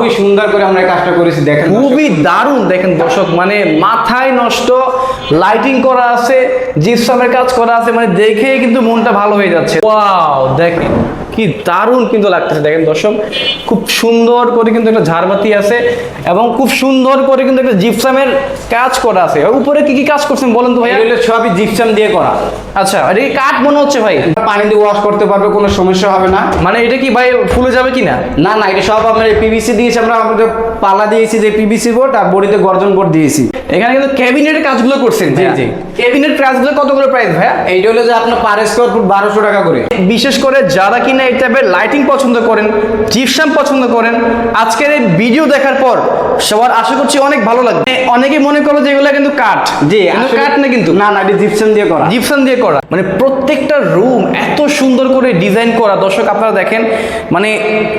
খুবই সুন্দর করে আমরা কাজটা করেছি, দেখেন খুবই দারুণ, দেখেন দর্শক মানে মাথায় নষ্ট লাইটিং করা আছে, জিপসামের কাজ করা আছে মানে দেখে কিন্তু মনটা ভালো হয়ে যাচ্ছে। ওয়াও দেখেন। কি দারুণ কিন্তু লাগতেছে। দেখেন দর্শক খুব সুন্দর করে কিন্তু একটা ঝাড়বাতি আছে এবং খুব সুন্দর করে কিন্তু একটা জিপসামের কাজ করা আছে। উপরে কি কি কাজ করছেন বলেন তো ভাই এগুলো সবই জিপসাম দিয়ে করা। আচ্ছা এটা কি কাঠ মনে হচ্ছে ভাই? পানি দিয়ে ওয়াশ করতে পারবে কোনো সমস্যা হবে না। মানে এটা কি ভাই ফুলে যাবে কি না? না না এটা সব আমরা পিভিসি দিয়েছি আমরা আমাদের পালা দিয়েছি যে পিভিসি বোর্ড আর বডিতে গর্জন বোর্ড দিয়েছি। এখানে কিন্তু ক্যাবিনেটের কাজগুলো করছেন। জি। জি। ক্যাবিনেট প্রাইসগুলো কত করে প্রাইস ভাইয়া? এইটা হলো যে আপনার পার স্কোয়ার ফুট বারোশো টাকা করে। বিশেষ করে যারা কিনা এই টাইপের লাইটিং পছন্দ করেন জিপসাম পছন্দ করেন। আজকের এই ভিডিও দেখার পর সবার আশা করছি অনেক ভালো লাগবে। অনেকে মনে করো যে এগুলো কিন্তু কাঠ। জি কিন্তু কাঠ না কিন্তু। না না এটা জিপসাম দিয়ে করা। জিপসাম দিয়ে করা। মানে প্রত্যেকটা রুম এত সুন্দর করে ডিজাইন করা। দর্শক আপনারা দেখেন মানে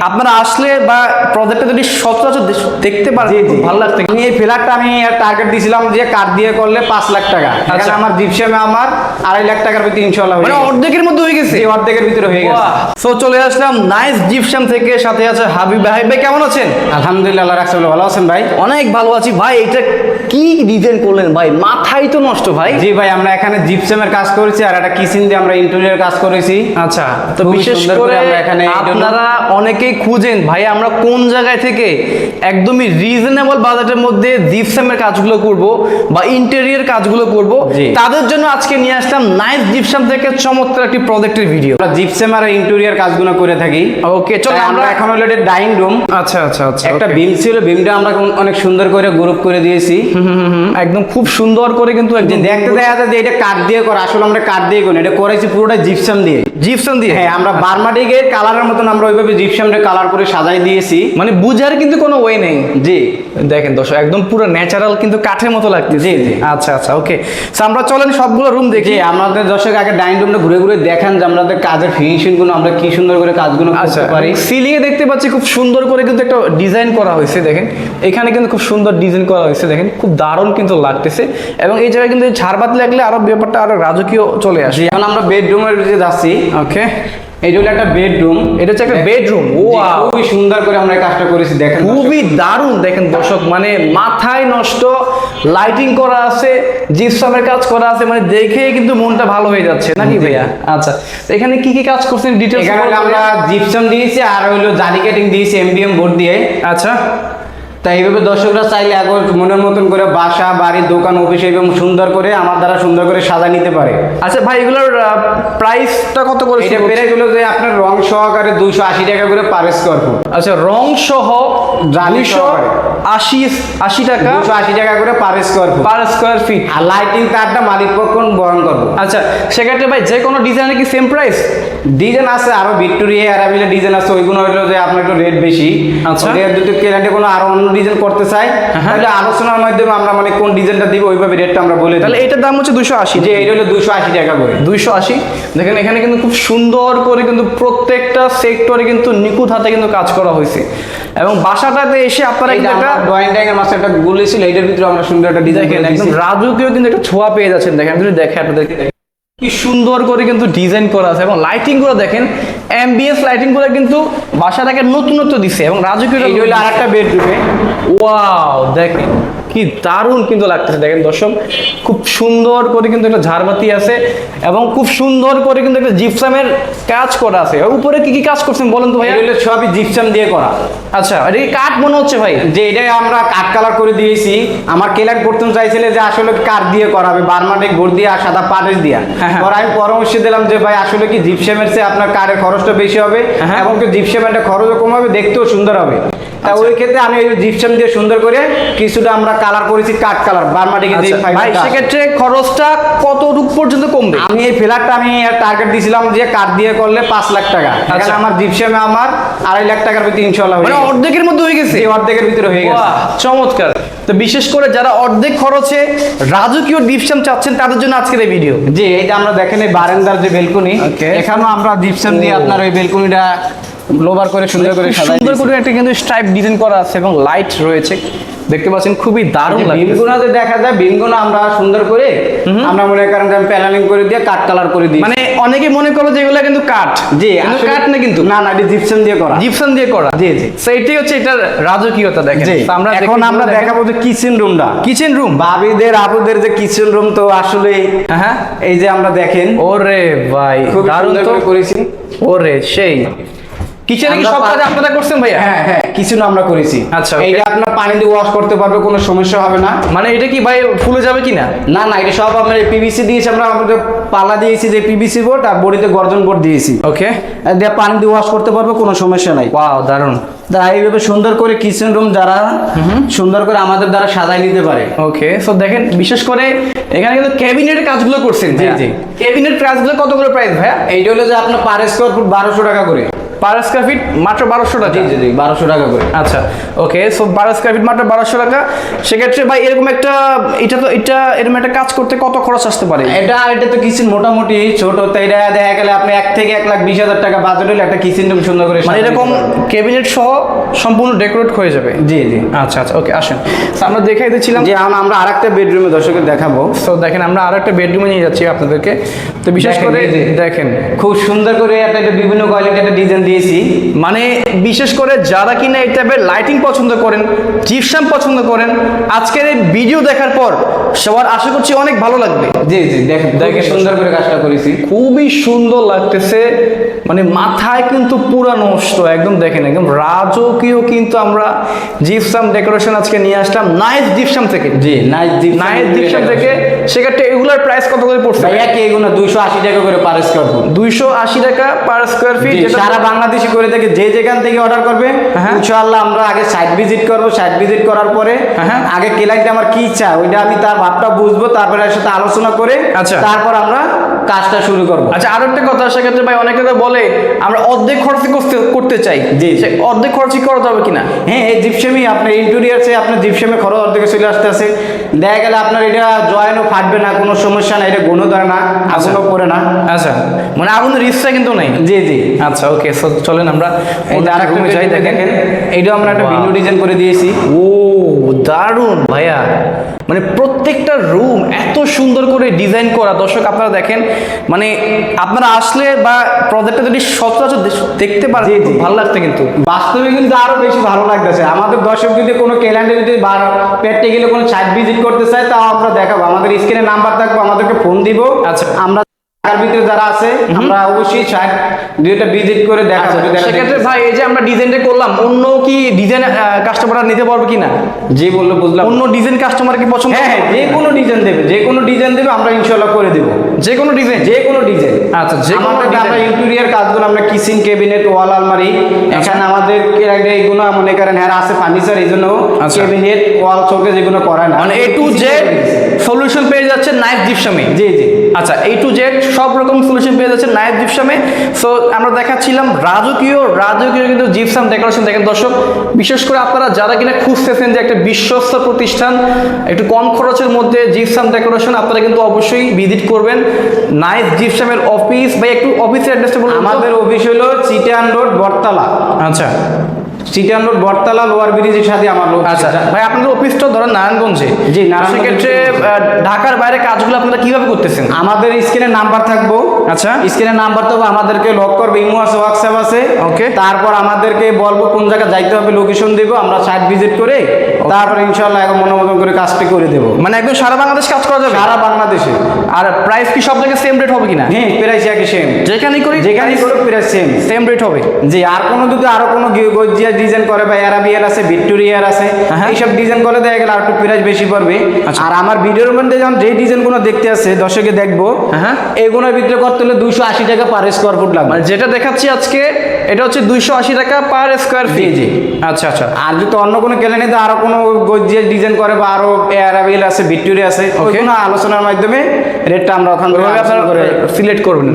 আপনারা আসলে বা প্রজেক্টটা যদি সচরাচর দেখতে পারেন ভালো লাগবে আমি এই ফ্ল্যাটটা আমি টার্গেট দিয়েছিলাম যে কাঠ দিয়ে করলে পাঁচ লাখ টাকা। আচ্ছা। আমার জিপসামে আমার আড়াই লাখ টাকার ভিতরে ইনশাল্লাহ মানে অর্ধেকের মধ্যে হয়ে গেছে? অর্ধেকের ভিতরে হয়ে গেছে। সো চলে আসলাম নাইস জিপসাম থেকে সাথে আছে হাবিব ভাই। ভাই কেমন আছেন? আলহামদুলিল্লাহ আল্লাহ রাখছে ভালো। আছেন ভাই? অনেক ভালো আছি। ভাই এটা কি ডিজাইন করলেন ভাই? মাথাই তো নষ্ট ভাই। জি ভাই আমরা এখানে জিপসামের কাজ করেছি আর একটা কিচেন দিয়ে আমরা ইন্টেরিয়র কাজ করেছি। আচ্ছা তো বিশেষ করে আমরা এখানে আপনারা অনেকেই খুঁজেন ভাই আমরা কোন জায়গায় থেকে একদমই রিজনেবল বাজেটের মধ্যে জিপসামের কাজগুলো করব বা ইন্টেরিয়র কাজগুলো করব। তাদের জন্য আজকে নিয়ে আসলাম নাইস জিপসাম থেকে চমৎকার একটি প্রজেক্টের ভিডিও জিপসাম আর ইন্টেরিয়র কাজগুলো করে থাকি। ওকে চলো আমরা এখন হলো এটা ডাইনিং রুম আচ্ছা আচ্ছা আচ্ছা একটা। বিম ছিল বিমটা আমরা অনেক সুন্দর করে গ্রুপ করে দিয়েছি। একদম খুব সুন্দর করে কিন্তু একদম দেখতে দেখা যায় যে এটা কাঠ দিয়ে করা আসলে আমরা কাঠ দিয়ে করি এটা করেছি পুরোটা জিপসাম দিয়ে। জিপসাম দিয়ে? হ্যাঁ আমরা বারমাটিকের কালারের মতন আমরা ওইভাবে জিপসামটা কালার করে সাজাই দিয়েছি। মানে বুঝার কিন্তু কোনো ওয়ে নেই। জি। দেখেন দর্শক একদম পুরো ন্যাচারাল কিন্তু কাঠের মতো লাগতেছে। জি, জি। আচ্ছা আচ্ছা ওকে আমরা চলেন সবগুলো রুম দেখি। আমাদের দর্শক আগে ডাইনিং রুমটা ঘুরে ঘুরে দেখান যে আমাদের কাজের ফিনিশিংগুলো আমরা কি সুন্দর করে কাজগুলো আচ্ছা করতে পারি। সিলিং এ দেখতে পাচ্ছি খুব সুন্দর করে কিন্তু একটা ডিজাইন করা হয়েছে দেখেন। এখানে কিন্তু খুব সুন্দর ডিজাইন করা হয়েছে দেখেন। খুব দারুণ কিন্তু লাগতেছে। এবং এই জায়গায় কিন্তু ঝাড়বাতি লাগলে আরও ব্যাপারটা আরও রাজকীয় চলে আসে। এখন আমরা বেডরুমের দিকে যাচ্ছি। ওকে এটা হলো একটা বেডরুম এটা হচ্ছে একটা বেডরুম ও খুবই সুন্দর করে আমরা এই কাজটা করেছি দেখেন খুবই দারুণ দেখেন দর্শক মানে মাথায় নষ্ট লাইটিং করা আছে জিপসামের কাজ করা আছে মানে দেখে কিন্তু মনটা ভালো হয়ে যাচ্ছে নাকি ভাইয়া? আচ্ছা এখানে কি কি কাজ করছেন? ডিটেলস এখানে আমরা জিপসাম দিয়েছি আর হইল জালি কাটিং দিয়েছি এমডিএম বোর্ড দিয়ে। আচ্ছা। তাই এইভাবে দর্শকরা চাইলে এখন মনের মতন করে বাসা বাড়ি দোকান অফিস এবং সুন্দর করে আমার দ্বারা সুন্দর করে সাজা নিতে পারে। আচ্ছা ভাই এগুলোর প্রাইসটা কত করে এটা পেরে গেলো যে আপনার রং সহকারে দুইশো আশি টাকা করে পার স্কোয়ার ফুট আচ্ছা রং সহ দুইশো আশি আশি টাকা দুশো আশি টাকা করে per square foot per square feet আর লাইটিং তারটা মালিক পক্ষ বহন করব। আচ্ছা সেক্ষেত্রে ভাই যে কোনো ডিজাইনের কি সেম প্রাইস ডিজাইন আছে আরও ভিক্টোরিয়া অ্যারাবিলা ডিজাইন আছে ওইগুলো হইল যে আপনার একটু রেট বেশি। আচ্ছা। যদি কেরান্টে কোনো আরও অন্য ডিজাইন করতে চাই হ্যাঁ। তাহলে আলোচনার মাধ্যমে আমরা মানে কোন ডিজাইনটা দিব ওইভাবে রেটটা আমরা বলে তাহলে এটার দাম হচ্ছে দুশো আশি। যে এটা হলো দুশো আশি টাকা করে। দুইশো আশি। দেখেন এখানে কিন্তু খুব সুন্দর করে কিন্তু প্রত্যেকটা সেক্টরে কিন্তু নিখুঁত হাতে কিন্তু কাজ করা হয়েছে। এবং বাসাটাতে এসে আপনারা কিন্তু একটা ড্রয়িং টাইং মাসে একটা গুলি ছিল এটার ভিতরে আমরা সুন্দর একটা ডিজাইন একদম রাজকীয় কিন্তু একটা ছোঁয়া পেয়ে যাচ্ছেন। দেখেন যদি দেখে আপনাদেরকে। কি সুন্দর করে কিন্তু ডিজাইন করা আছে এবং লাইটিংগুলো দেখেন অ্যাম্বিয়েন্স লাইটিংগুলো কিন্তু বাসাটাকে নতুনত্ব দিছে এবং রাজকীয় আর একটা আরেকটা বেডরুমে ওয়াও দেখেন। কি দারুণ কিন্তু লাগতেছে দেখেন দর্শক। খুব সুন্দর করে কিন্তু একটা ঝাড়বাতি আছে এবং খুব সুন্দর করে কিন্তু একটা জিপসামের কাজ করা আছে। উপরে কি কি কাজ করছেন বলেন তো ভাই এটা সবই জিপসাম দিয়ে করা। আচ্ছা এটা কি কাঠ মনে হচ্ছে ভাই? যে এটাই আমরা কাঠ কালার করে দিয়েছি আমার কেলার প্রথম চাইছিলে যে আসলে কাঠ দিয়ে করা করাবে বারমাটিক বোর্ড দিয়ে আর সাদা পাটের দিয়া। হ্যাঁ, হ্যাঁ। পরে আমি পরামর্শ দিলাম যে ভাই আসলে কি জিপসামের চেয়ে আপনার কাঠের খরচটা বেশি হবে হ্যাঁ। এবং কি জিপসামের একটা খরচও কম হবে দেখতেও সুন্দর হবে। তা আচ্ছা। ওই ক্ষেত্রে আমি ওই জিপসাম দিয়ে সুন্দর করে কিছুটা আমরা কালার করেছি কাঠ কালার বারমাটিকে যে ভাই সেক্ষেত্রে খরচটা কত রূপ পর্যন্ত কমবে? আমি এই ফ্ল্যাটটা আমি টার্গেট দিয়েছিলাম যে কাঠ দিয়ে করলে পাঁচ লাখ টাকা। আচ্ছা। এখানে আমার জিপসামে আমার আড়াই লাখ টাকার ভিতরে ইনশাল্লাহ মানে অর্ধেকের মধ্যে হয়ে গেছে? অর্ধেকের ভিতরে হয়ে গেছে। চমৎকার। তো বিশেষ করে যারা অর্ধেক খরচে রাজকীয় ডিপসাম চাচ্ছেন তাদের জন্য আজকের এই ভিডিও জি এইটা আমরা দেখেন এই বারান্দার যে বেলকনি এখানেও আমরা জিপসাম দিয়ে আপনার ওই বেলকনিটা লোবার করে সুন্দর করে সাজাই সুন্দর করে একটা কিন্তু স্ট্রাইপ ডিজাইন করা আছে এবং লাইট রয়েছে। দেখতে পাচ্ছেন খুবই দারুণ বিনগুনাতে দেখা যায় বিনগুনা আমরা সুন্দর করে আমরা মনে করেন যে প্যানেলিং করে দিয়ে কাট কালার করে দিই মানে অনেকে মনে করো যে এগুলো কিন্তু কাঠ। জি কাঠ না কিন্তু। না না এটি জিপসাম দিয়ে করা। জিপসান দিয়ে করা। জি, জি। সেইটাই হচ্ছে এটার রাজকীয়তা দেখেন। তো আমরা এখন আমরা দেখাবো যে কিচেন রুমটা কিচেন রুম ভাবিদের আপুদের যে কিচেন রুম তো আসলে হ্যাঁ এই যে আমরা দেখেন। ওরে ভাই খুব দারুণ তো। করে করেছি। ওরে সেই। কিচেনে কি সব কাজ আপনারা করছেন ভাইয়া? হ্যাঁ হ্যাঁ কিচেন আমরা করেছি। আচ্ছা. এইটা আপনার পানি দিয়ে ওয়াশ করতে পারবে কোনো সমস্যা হবে না। মানে এটা কি ভাই ফুলে যাবে কিনা? না না এটা সব আমরা পিভিসি দিয়েছি আমরা আমাদের পালা দিয়েছি যে পিভিসি বোর্ড আর বডিতে গর্জন বোর্ড দিয়েছি। ওকে দিয়ে পানি দিয়ে ওয়াশ করতে পারবে কোনো সমস্যা নাই। ওয়াও দারুণ। তা এইভাবে সুন্দর করে কিচেন রুম যারা সুন্দর করে আমাদের দ্বারা সাজাই নিতে পারে। ওকে সো দেখেন বিশেষ করে এখানে কিন্তু ক্যাবিনেটের কাজগুলো করছেন। জি, জি। ক্যাবিনেট প্রাইসগুলো কত করে প্রাইস ভাইয়া? এইটা হলো যে আপনার পার স্কোয়ার ফুট বারোশো টাকা করে। পার স্কোয়ার ফিট মাত্র বারোশো টাকা? জি জি বারোশো টাকা করে। আচ্ছা ওকে সো বারো স্কোয়ার ফিট মাত্র বারোশো টাকা। সেক্ষেত্রে ভাই এরকম একটা এটা তো এটা এরকম একটা কাজ করতে কত খরচ আসতে পারে? এটা এটা তো কিচেন মোটামুটি ছোট তো এটা দেখা গেলে আপনি এক থেকে এক লাখ বিশ হাজার টাকা বাজেট হলে একটা কিচেন রুম সুন্দর করে মানে এরকম ক্যাবিনেট সহ সম্পূর্ণ ডেকোরেট হয়ে যাবে? জি জি। আচ্ছা আচ্ছা ওকে আসেন। আমরা দেখাই দিচ্ছিলাম যে আমরা আরেকটা বেডরুমে দর্শকের দেখাবো। তো দেখেন আমরা আরও একটা বেডরুমে নিয়ে যাচ্ছি আপনাদেরকে। তো বিশেষ করে। দেখেন। খুব সুন্দর করে একটা একটা বিভিন্ন কোয়ালিটি একটা ডিজাইন দিয়েছি মানে বিশেষ করে যারা কিনা এই টাইপের লাইটিং পছন্দ করেন জিপসাম পছন্দ করেন, আজকের এই ভিডিও দেখার পর সবার আশা করছি অনেক ভালো লাগবে। জি জি দেখে সুন্দর করে কাজটা করেছি। খুবই সুন্দর লাগতেছে। মানে মাথায় কিন্তু পুরা নষ্ট একদম দেখেন একদম রাজকীয় কিন্তু আমরা জিপসাম ডেকোরেশন আজকে নিয়ে আসলাম নাইস জিপসাম থেকে। জি নাইস জিপ নাইস জিপসাম থেকে সেক্ষেত্রে এগুলার প্রাইস কত করে পড়ছে? ভাইয়া কি এগুলো দুইশো আশি টাকা করে পার স্কোয়ার ফুট দুইশো আশি টাকা পার স্কোয়ার ফিট সারা বাংলাদেশে করে থাকে যে যেখান থেকে অর্ডার করবে হ্যাঁ। ইনশাআল্লাহ আমরা আগে সাইট ভিজিট করব। সাইট ভিজিট করার পরে হ্যাঁ। আগে ক্লায়েন্ট আমার কি চায় ওইটা আমি তার ভাবটা বুঝব তারপরে এর সাথে আলোচনা করে আচ্ছা। তারপর আমরা কাজটা শুরু করব। আচ্ছা আরও একটা কথা সেক্ষেত্রে ভাই অনেকে তো বলে আমরা অর্ধেক খরচে করতে করতে চাই। জি। অর্ধেক খরচই করা যাবে কিনা? হ্যাঁ এই জিপসেমই আপনার ইন্টেরিয়ারসে আপনার জিপসেমে খরচ অর্ধেকে চলে আসতে আছে দেখা গেলে আপনার এটা জয়েনও ফাটবে না কোনো সমস্যা না এটা গুণও ধরে না আগুনও পড়ে না। আচ্ছা মানে আগুন রিস্কটা কিন্তু নেই। জি জি। আচ্ছা ওকে চলেন আমরা এই অন্য আর একটা যাই দেখেন। এইটাও আমরা একটা. ভিন্ন ডিজাইন করে দিয়েছি। ও দারুণ ভাইয়া। মানে প্রত্যেকটা রুম এত সুন্দর করে ডিজাইন করা। দর্শক আপনারা দেখেন মানে আপনারা আসলে বা প্রজেক্টটা যদি সচরাচর দেখতে পারেন ভালো লাগছে কিন্তু। বাস্তবে কিন্তু আরও বেশি ভালো লাগতেছে। আমাদের দর্শক যদি কোনো ক্যালেন্ডার যদি পেটে গেলে কোনো সাইট ভিজিট করতে চায় তাও আমরা দেখাবো। আমাদের স্ক্রিনে নাম্বার থাকব আমাদেরকে ফোন দিব। আচ্ছা। আমরা ঢাকার ভিতরে যারা আছে আমরা অবশ্যই সাইট দুইটা ভিজিট করে দেখাবো সেক্ষেত্রে ভাই এই যে আমরা ডিজাইনটা করলাম অন্য কি ডিজাইন কাস্টমাররা নিতে পারবে কিনা? যে বলল বুঝলাম। অন্য ডিজাইন কাস্টমার কি পছন্দ হ্যাঁ হ্যাঁ যে কোনো ডিজাইন দেবে যে কোনো ডিজাইন দেবে আমরা ইনশাল্লাহ করে দেবো। যে কোনো ডিজাইন যে কোনো ডিজাইন আচ্ছা যে কোনো আমাদের আমরা ইন্টেরিয়ার কাজগুলো আমরা কিচেন ক্যাবিনেট ওয়াল আলমারি। এখানে আমাদের এইগুলো মনে করেন হ্যাঁ আছে ফার্নিচার এই জন্য। ক্যাবিনেট ওয়াল চোখে যেগুলো করায় না। মানে এ টু জেড সলিউশন পেয়ে যাচ্ছে নাইফ জিপসামে জি জি। আচ্ছা এই টু জেড সব রকম সলিউশন পেয়ে যাচ্ছে নাইফ জিপসামে সো আমরা দেখাচ্ছিলাম রাজকীয় রাজকীয় কিন্তু জিপসাম ডেকোরেশন দেখেন দর্শক। বিশেষ করে আপনারা যারা কিনা খুঁজতেছেন যে একটা বিশ্বস্ত প্রতিষ্ঠান একটু কম খরচের মধ্যে জিপসাম ডেকোরেশন আপনারা কিন্তু অবশ্যই ভিজিট করবেন। নাইফ জিপসামের অফিস বা একটু অফিসের অ্যাড্রেসটা বলুন আমাদের অফিস হলো চিটান রোড বটতলা। আচ্ছা। চিটান রোড বটতলা লোয়ার ব্রিজের সাথে আমার লোক আচ্ছা। ভাই আপনাদের অফিসটা ধরেন নারায়ণগঞ্জে। জি, নারায়ণগঞ্জে। সেক্ষেত্রে ঢাকার বাইরে কাজগুলো আপনারা কীভাবে করতেছেন? আমাদের স্ক্রিনে নাম্বার থাকব। আচ্ছা। স্ক্রিনে নাম্বার তো আমাদেরকে লক করবে ইমো আছে হোয়াটসঅ্যাপ আছে। ওকে তারপর আমাদেরকে বলব কোন জায়গায় যাইতে হবে লোকেশন দেবো। আমরা সাইট ভিজিট করে তারপর ইনশাল্লাহ এখন মনোমতন করে কাজটি করে দেবো। মানে একদম সারা বাংলাদেশ কাজ করা যাবে? সারা বাংলাদেশে। আর প্রাইস কি সব জায়গায় সেম রেট হবে কিনা? হ্যাঁ প্রাইস একই সেম যেখানেই করি যেখানেই করো প্রাইস সেম সেম রেট হবে। জি আর কোনো যদি আরও কোনো গি- গজ্জিয়া ডিজাইন করে বা অ্যারাবিয়ার আছে ভিক্টোরিয়ার আছে হ্যাঁ। এইসব ডিজাইন করে দেখা গেলে আর একটু প্রাইস বেশি পড়বে। আচ্ছা। আর আমার ভিডিওর মধ্যে যখন যে ডিজাইনগুলো দেখতে আছে দর্শকে দেখব হ্যাঁ। এইগুলোর ভিতরে করতে হলে দুশো আশি টাকা পার স্কোয়ার ফুট লাগবে। মানে যেটা দেখাচ্ছি আজকে এটা হচ্ছে দুইশো আশি টাকা পার স্কোয়ার ফিট। আচ্ছা আচ্ছা। আর যদি অন্য কোনো ক্যালেন্ডারে আরও কোনো গজ্জিয়া ডিজাইন করে বা আরও অ্যারাবিয়াল আছে ভিক্টোরিয়া আছে ওইগুলো আলোচনার মাধ্যমে রেটটা আমরা ওখান থেকে সিলেক্ট করবেন।